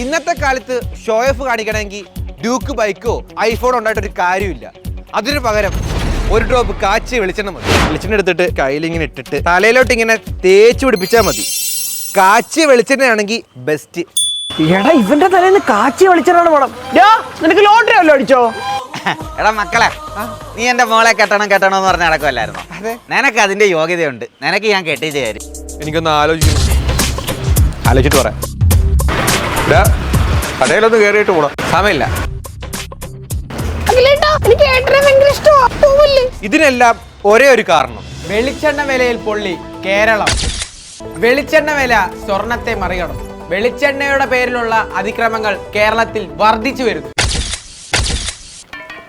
ഇന്നത്തെ കാലത്ത് show off കാണിക്കണമെങ്കിൽ ഡ്യൂക്ക് ബൈക്കോ ഐഫോണോ ഉണ്ടായിട്ടൊരു കാര്യമില്ല. അതിനു പകരം ഒരു ഡ്രോപ്പ് കാച്ചി വെളിച്ചെണ്ണ മതി. വെളിച്ചെണ്ണ എടുത്തിട്ട് കയ്യിലിങ്ങനെ ഇട്ടിട്ട് തലയിലോട്ട് ഇങ്ങനെ തേച്ച് പിടിപ്പിച്ചാൽ മതി. കാച്ചി വെളിച്ചെണ്ണയാണെങ്കിൽ ബെസ്റ്റ് എടാ ഇവന്റെ തലേന്ന് കാച്ചി വെളിച്ചെണ്ണ പണം ഡാ നിനക്ക് ലോട്ടറി വല്ലോ അടിച്ചോ? എടാ മക്കളെ നീ എന്റെ മോളെ കെട്ടണം കെട്ടണം എന്ന് പറഞ്ഞ അടക്കമല്ലായിരുന്നു അതെ. നിനക്ക് അതിന്റെ യോഗ്യതയുണ്ട്. നിനക്ക് ഞാൻ കെട്ടിച്ച് തരും. എനിക്കൊന്ന് ആലോചിക്കും ആലോചിച്ചിട്ട് പറയാം. കടയിലൊന്ന് കേറിയിട്ട് പോടാ സമയമില്ല. ഇതിനെല്ലാം ഒരേ ഒരു കാരണം. വെളിച്ചെണ്ണ വിലയിൽ പൊള്ളി കേരളം. വെളിച്ചെണ്ണ വില സ്വർണത്തെ മറികടന്നു. വെളിച്ചെണ്ണയുടെ പേരിലുള്ള അതിക്രമങ്ങൾ കേരളത്തിൽ വർദ്ധിച്ചു വരുന്നു.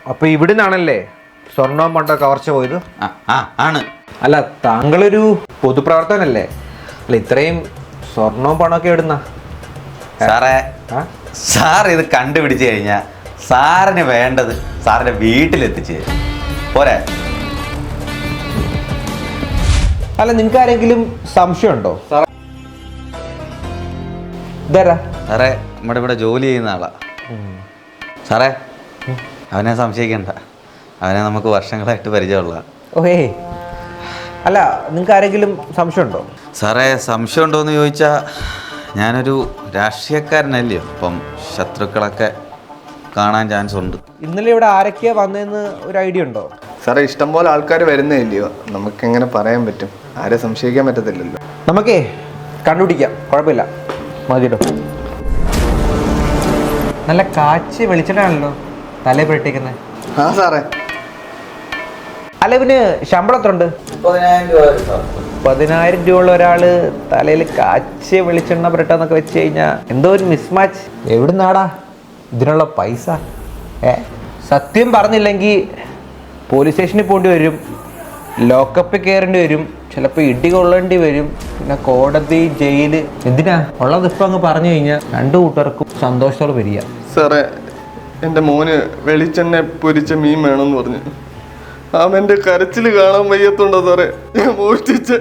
അപ്പൊ ഇവിടുന്നാണല്ലേ സ്വർണവും പണ്ടോ കവർച്ച പോയത്? ആ, ആ ആണ്. അല്ല താങ്കളൊരു പൊതുപ്രവർത്തനല്ലേ അല്ല ഇത്രയും സ്വർണവും പണമൊക്കെ ഇടുന്ന സാറേ സാർ ഇത് കണ്ടുപിടിച്ചു കഴിഞ്ഞാൽ സാറിന് വേണ്ടത് സാറിന്റെ വീട്ടിലെത്തിച്ച് പോരെ? അല്ല നിങ്ങൾക്ക് ആരെങ്കിലും സംശയമുണ്ടോ? ഇതാരാ? സാറേ നമ്മുടെ ഇവിടെ ജോലി ചെയ്യുന്ന ആളാ. സാറേ അവനെ സംശയിക്കണ്ട. അവനെ നമുക്ക് വർഷങ്ങളായിട്ട് പരിചയമുള്ള ഓഹേ. അല്ല നിങ്ങൾക്ക് ആരെങ്കിലും സംശയമുണ്ടോ? സാറേ സംശയമുണ്ടോ എന്ന് ചോദിച്ചാൽ ഞാനൊരു രാഷ്ട്രീയക്കാരനല്ലയോ അപ്പം ശത്രുക്കളൊക്കെ കാണാൻ ചാൻസ് ഉണ്ട്. ഇന്നലെ ഇവിടെ ആരൊക്കെയാ വന്നതെന്ന് ഒരു ഐഡിയ ഉണ്ടോ? സാറേ ഇഷ്ടംപോലെ ആൾക്കാർ വരുന്നില്ലയോ നമുക്ക് എങ്ങനെ പറയാൻ പറ്റും? ആരെ സംശയിക്കാൻ പറ്റത്തില്ലല്ലോ. നമുക്കേ കണ്ടുപിടിക്കാം. കുഴപ്പമില്ല. മതിയോ നല്ല കാച്ചി വെളിച്ചെണ്ണാണല്ലോ തലേ പെട്ടിക്കുന്നത് ആ സാറേ. അല്ല പിന്നെ ശമ്പളം എത്ര ഉണ്ട് പതിനായിരം രൂപ ഉള്ള ഒരാൾ തലയിൽ കാച്ചിയ വെളിച്ചെണ്ണ പുരട്ടാന്നൊക്കെ വെച്ച് കഴിഞ്ഞാൽ എന്തോ ഒരു മിസ്മാച്ച് എവിടുന്നാടാ? ഇതിനുള്ള പൈസ. ഏ സത്യം പറഞ്ഞില്ലെങ്കിൽ പോലീസ് സ്റ്റേഷനിൽ പോകേണ്ടി വരും. ലോക്കപ്പിൽ കയറേണ്ടി വരും. ചിലപ്പോൾ ഇടി കൊള്ളേണ്ടി വരും. പിന്നെ കോടതി ജയിൽ. എന്തിനാ? ഉള്ളത് ഇപ്പം അങ്ങ് പറഞ്ഞു കഴിഞ്ഞാൽ രണ്ടു കൂട്ടർക്കും സന്തോഷത്തോടെ വരിക സാറേ എന്റെ മോന് വെളിച്ചെണ്ണ പൊരിച്ച മീൻ വേണമെന്ന് പറഞ്ഞു. അവന്റെ കരച്ചിൽ കാണാൻ വയ്യത്തുണ്ടോ സാറേ. ഞാൻ മോഷ്ടിച്ച്.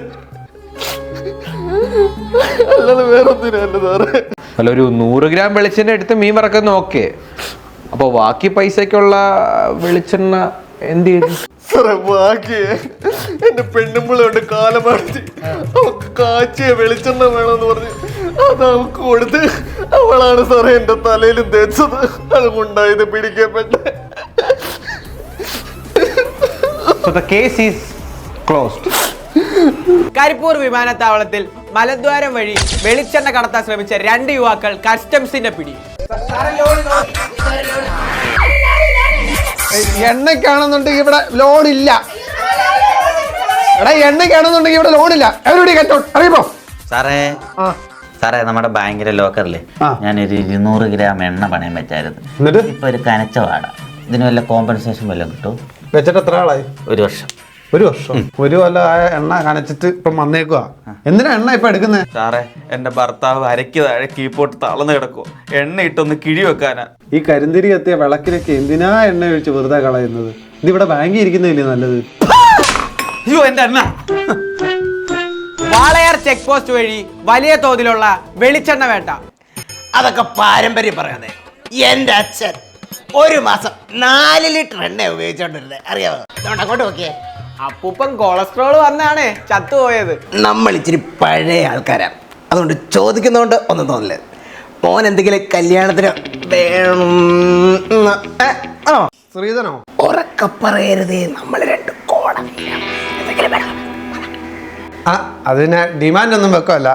അല്ലാതെ വേറെ ഒന്നിനല്ല സാറേ. അല്ല ഒരു നൂറ് ഗ്രാം വെളിച്ചെണ്ണ എടുത്ത് മീൻ വറക്കുന്ന ഓക്കെ. അപ്പോൾ ബാക്കി പൈസക്കുള്ള വെളിച്ചെണ്ണ എന്ത് ചെയ്തു? സാറേ ബാക്കി എന്റെ പെണ്ണുമ്പിളുണ്ട് കാലമാറ്റി അവൾക്ക് കാച്ചിയ വെളിച്ചെണ്ണ വേണമെന്ന് പറഞ്ഞു അത് അവക്ക് കൊടുത്ത് അവളാണ് സാറേ എന്റെ തലയിലും തേച്ചത്. അതുകൊണ്ടായത് പിടിക്കപ്പെട്ടെ so the case is closed Karipur വിമാനത്താവളത്തിൽ മലദ്വാരം വഴി വെളിച്ചെണ്ണ കടത്താൻ ശ്രമിച്ച രണ്ട് യുവാക്കൾ കസ്റ്റംസിന്റെ പിടി എണ്ണയ്ക്കാണെന്നുണ്ടെങ്കിൽ ഇവിടെ ലോൺ ഇല്ല എടാ എണ്ണയ്ക്കാണെന്നുണ്ടെങ്കിൽ ഇവിടെ ലോൺ ഇല്ല എവിടെ കെട്ടോ അറിയുമോ? സാറേ സാറേ നമ്മുടെ ബാങ്കിലെ ലോക്കറിൽ ഞാനൊരു ഇരുന്നൂറ് ഗ്രാം എണ്ണ പണയം വെച്ചായിരുന്നു. എന്നിട്ട്? ഇപ്പൊ ഒരു കനച്ച വാട. ഇതിന് വല്ല കോമ്പൻസേഷൻ വല്ലതും കിട്ടും വെച്ചിട്ട് എത്ര ആളായി? ഒരു വർഷം. ഒരു വർഷം? ഒരു കൊല്ലം ആയ എണ്ണ കനച്ചിട്ട് ഇപ്പം വന്നേക്കുക എന്തിനാ എണ്ണ ഇപ്പൊ എടുക്കുന്നത് സാറേ എന്റെ ഭർത്താവ് അരക്കി താഴെ കീപ്പോട്ട് തളർന്നു കിടക്കുവോ. എണ്ണ ഇട്ടൊന്ന് കിഴി വെക്കാനാ. ഈ കരിന്തിരി എത്തിയ വിളക്കിനൊക്കെ എന്തിനാ എണ്ണ ഒഴിച്ച് വെറുതെ കളയുന്നത്? ഇത് ഇവിടെ ബാങ്കിൽ ഇരിക്കുന്നില്ലേ നല്ലത്? അയ്യോ എന്റെ എണ്ണ വാളയാർ ചെക്ക് പോസ്റ്റ് വഴി വലിയ തോതിലുള്ള വെളിച്ചെണ്ണ വേട്ട അതൊക്കെ പാരമ്പര്യം പറയാതെ എന്റെ അച്ഛൻ ഒരു മാസം നാല് ലിറ്റർ എണ്ണ ഉപയോഗിച്ചോണ്ടിരുന്നത് അറിയാമോ അതുകൊണ്ട് അങ്ങോട്ട് നോക്കിയേ. അപ്പൂപ്പൻ കൊളസ്ട്രോൾ വന്നാണ് ചത്തുപോയത് നമ്മൾ ഇച്ചിരി പഴയ ആൾക്കാരാണ് അതുകൊണ്ട് ചോദിക്കുന്നതുകൊണ്ട് ഒന്നും തോന്നില്ല. മോൻ എന്തെങ്കിലും കല്യാണത്തിന് വേണം ശ്രീധനോ? ഉറക്കെ പറയരുതേ നമ്മൾ രണ്ട് എന്തെങ്കിലും വേണം. ആ അതിന് ഡിമാൻഡ് ഒന്നും വെക്കല്ല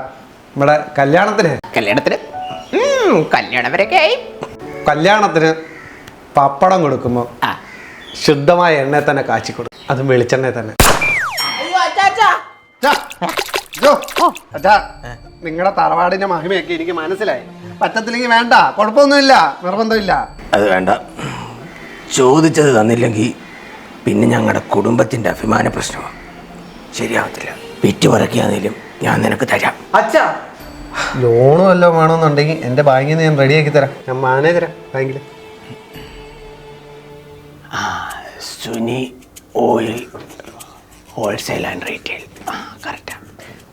നമ്മുടെ കല്യാണത്തിന്. കല്യാണത്തിന്? ഉം, കല്യാണം വരെയൊക്കെ ആയി. കല്യാണത്തിന് പപ്പടം കൊടുക്കുമ്പോൾ ശുദ്ധമായ എണ്ണ തന്നെ കാച്ചി കൊടുക്കും. അതും വെളിച്ചെണ്ണ തന്നെ. നിങ്ങളുടെ തറവാടിന്റെ മഹിമയൊക്കെ എനിക്ക് മനസ്സിലായി. പറ്റത്തില്ലെങ്കിൽ വേണ്ട കുഴപ്പമൊന്നുമില്ല നിർബന്ധമില്ല. അത് വേണ്ട. ചോദിച്ചത് തന്നില്ലെങ്കിൽ പിന്നെ ഞങ്ങളുടെ കുടുംബത്തിന്റെ അഭിമാന പ്രശ്നമാണ് ശരിയാവത്തില്ല. വിറ്റ് പറക്കിയാന്നേലും ഞാൻ നിനക്ക് തരാം. അച്ഛാ ലോണും വല്ലതും വേണമെന്നുണ്ടെങ്കിൽ എന്റെ ബാങ്കിൽ നിന്ന് ഞാൻ റെഡിയാക്കി തരാം. ഞാൻ മാനേജരാ ബാങ്കിൽ. Suni oil wholesale and retail correct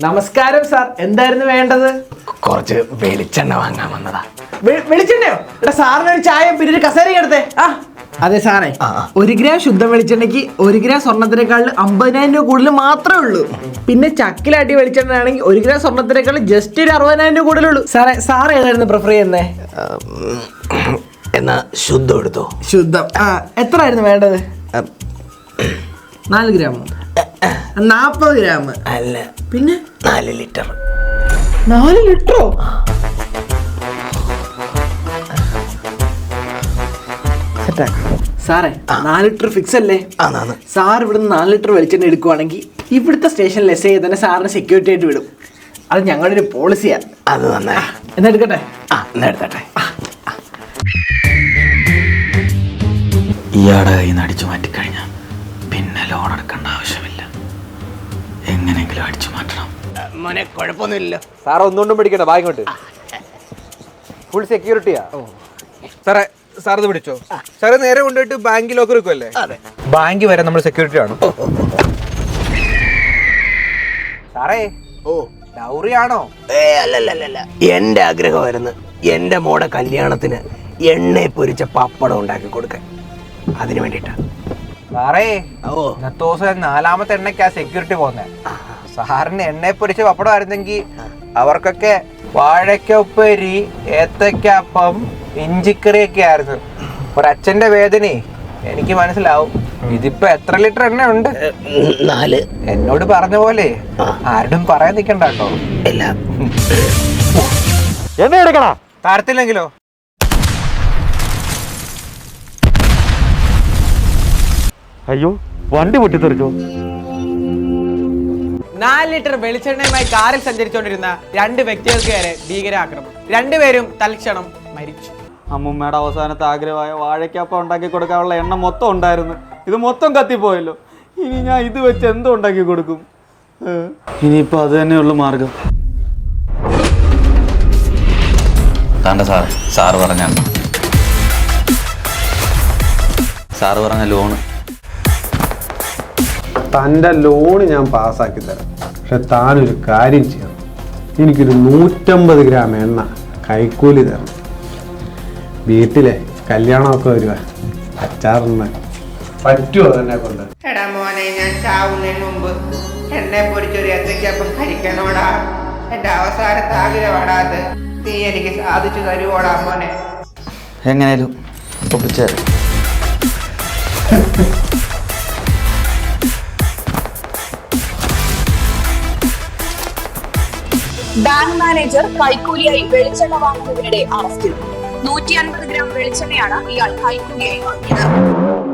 നമസ്കാരം സാർ. എന്തായിരുന്നു വേണ്ടത്? കുറച്ച് വെളിച്ചെണ്ണ വാങ്ങാൻ വന്നതാ. വെ- വെളിച്ചെണ്ണയോ? എടാ സാറിന് ഒരു ചായ പിന്നെ ഒരു കസേര എടുത്തേ. ആ അതെ സാറേ. ഒരു ഗ്രാം ശുദ്ധ വെളിച്ചെണ്ണയ്ക്ക് ഒരു ഗ്രാം സ്വർണത്തിനേക്കാൾ അമ്പതിനായിരം രൂപ കൂടുതൽ മാത്രമേ ഉള്ളൂ. പിന്നെ ചക്കിലാട്ടി വെളിച്ചെണ്ണ ആണെങ്കിൽ ഒരു ഗ്രാം സ്വർണത്തിനേക്കാൾ ജസ്റ്റ് ഒരു അറുപതിനായിരം രൂപ കൂടുതലുള്ളൂ സാറേ സാർ ഏതായിരുന്നു പ്രിഫർ ചെയ്യുന്നേ? എന്നാ ശുദ്ധം എടുത്തോ. ശുദ്ധം. ആ എത്ര ആയിരുന്നു വേണ്ടത്? നാല് ഗ്രാം നാൽപ്പത് ഗ്രാം അല്ല. പിന്നെ? നാല് ലിറ്റർ. നാല് ലിറ്ററോ? സാറേ നാല് ലിറ്റർ ഫിക്സ് അല്ലേ? സാർ സാർ ഇവിടുന്ന് നാല് ലിറ്റർ വെളിച്ചെണ്ണ എടുക്കുവാണെങ്കിൽ ഇവിടുത്തെ സ്റ്റേഷനിൽ എസ് ഐ തന്നെ സാറിന് സെക്യൂരിറ്റി ആയിട്ട് വിടും. അത് ഞങ്ങളുടെ ഒരു പോളിസിയാണ് അത് നന്നായി. എന്നാ എടുക്കട്ടെ? ആ എന്നാ എടുത്തട്ടെ. ഇയാളുടെ കയ്യിൽ നിന്ന് അടിച്ചു മാറ്റിക്കഴിഞ്ഞാൽ പിന്നെ ലോൺ എടുക്കേണ്ട ആവശ്യമില്ല. എങ്ങനെയെങ്കിലും അടിച്ചു മാറ്റണം. മോനെ കുഴപ്പമൊന്നുമില്ലല്ലോ. സാർ ഒന്നുകൊണ്ടും പിടിക്കണ്ട ബാങ്കോട്ട് ഫുൾ സെക്യൂരിറ്റിയാ സാറേ സാർ ഇത് പിടിച്ചോ? സാറ് നേരെ കൊണ്ടുപോയിട്ട് ബാങ്ക് ലോക്കർ വെക്കുമല്ലേ അതെ. ബാങ്ക് വരെ നമ്മൾ സെക്യൂരിറ്റി ആണ്. സാറേ ഓ. ഡൗറി ആണോ ഏ അല്ലല്ലല്ല എന്റെ ആഗ്രഹമായിരുന്നു എന്റെ മോടെ കല്യാണത്തിന് എണ്ണയെ പൊരിച്ച പപ്പടം ഉണ്ടാക്കി കൊടുക്കാൻ. അതിനു വേണ്ടിട്ടാ സാറേ ഓ. ഇന്നത്തെ ദിവസം നാലാമത്തെ എണ്ണയ്ക്കാ സെക്യൂരിറ്റി പോകുന്നത് സാറിന് എണ്ണയെ പൊരിച്ച പപ്പടമായിരുന്നെങ്കിൽ അവർക്കൊക്കെ വാഴയ്ക്കൊപ്പരി ഏത്തക്കപ്പം ഇഞ്ചിക്കറിയൊക്കെ ആയിരുന്നു. ഒരച്ഛന്റെ വേദന എനിക്ക് മനസ്സിലാവും. ഇതിപ്പോ എത്ര ലിറ്റർ എണ്ണ ഉണ്ട് നാല്. എന്നോട് പറഞ്ഞ പോലെ. ആരോടും പറയാൻ നിൽക്കണ്ട കേട്ടോ. എല്ലാം. എണ്ണ എടുക്കണ? തരത്തില്ലെങ്കിലോ? അയ്യോ വണ്ടി പൊട്ടിത്തെറിച്ചോ? നാല് ലിറ്റർ വെളിച്ചെണ്ണയുമായി കാറിൽ സഞ്ചരിച്ചുകൊണ്ടിരുന്ന രണ്ട് വ്യക്തികൾക്ക് നേരെ ഭീകരാക്രമണം രണ്ടുപേരും തൽക്ഷണം മരിച്ചു. അമ്മുമ്മയുടെ അവസാനത്തെ ആഗ്രഹമായ വാഴയ്ക്കപ്പം ഉണ്ടാക്കി കൊടുക്കാനുള്ള എണ്ണ മൊത്തം ഉണ്ടായിരുന്നു. ഇത് മൊത്തം കത്തിപ്പോയല്ലോ. ഇനി ഞാൻ ഇത് വെച്ച് എന്തോ ഉണ്ടാക്കി കൊടുക്കും. ഇനിയിപ്പോൾ അത് തന്നെയുള്ള മാർഗം. താണ്ട സാറ് സാറ് പറഞ്ഞ സാറ് പറഞ്ഞ ലോണ്. തന്റെ ലോണ് ഞാൻ പാസ്സാക്കി തരാം. പക്ഷെ താനൊരു കാര്യം ചെയ്യണം. എനിക്കൊരു നൂറ്റമ്പത് ഗ്രാം എണ്ണ കൈക്കൂലി തരണം. വീട്ടിലെ കല്യാണമൊക്കെ വരുക. അച്ചാറിന് പറ്റുമോ തന്നെ കൊണ്ട്? എടാ മോനെ ഞാൻ ചാവുന്നതിന് മുമ്പ് എന്നെ പൊരിച്ചൊരു ഏത്തയ്ക്കപ്പം കഴിക്കണോടാ. എന്റെ അവസാനത്തെ ആഗ്രഹമാടാ നീ എനിക്ക് സാധിച്ചു തരുവോടാ മോനെ. എങ്ങനെയാലും ഒപ്പിച്ചേരും. ബാങ്ക് മാനേജർ കൈക്കൂലിയായി വെളിച്ചെണ്ണ വാങ്ങുന്നതിനിടെ അറസ്റ്റിൽ നൂറ്റി അൻപത് ഗ്രാം വെളിച്ചെണ്ണയാണ് ഇയാൾ കൈക്കൂലിയായി വാങ്ങിയത്.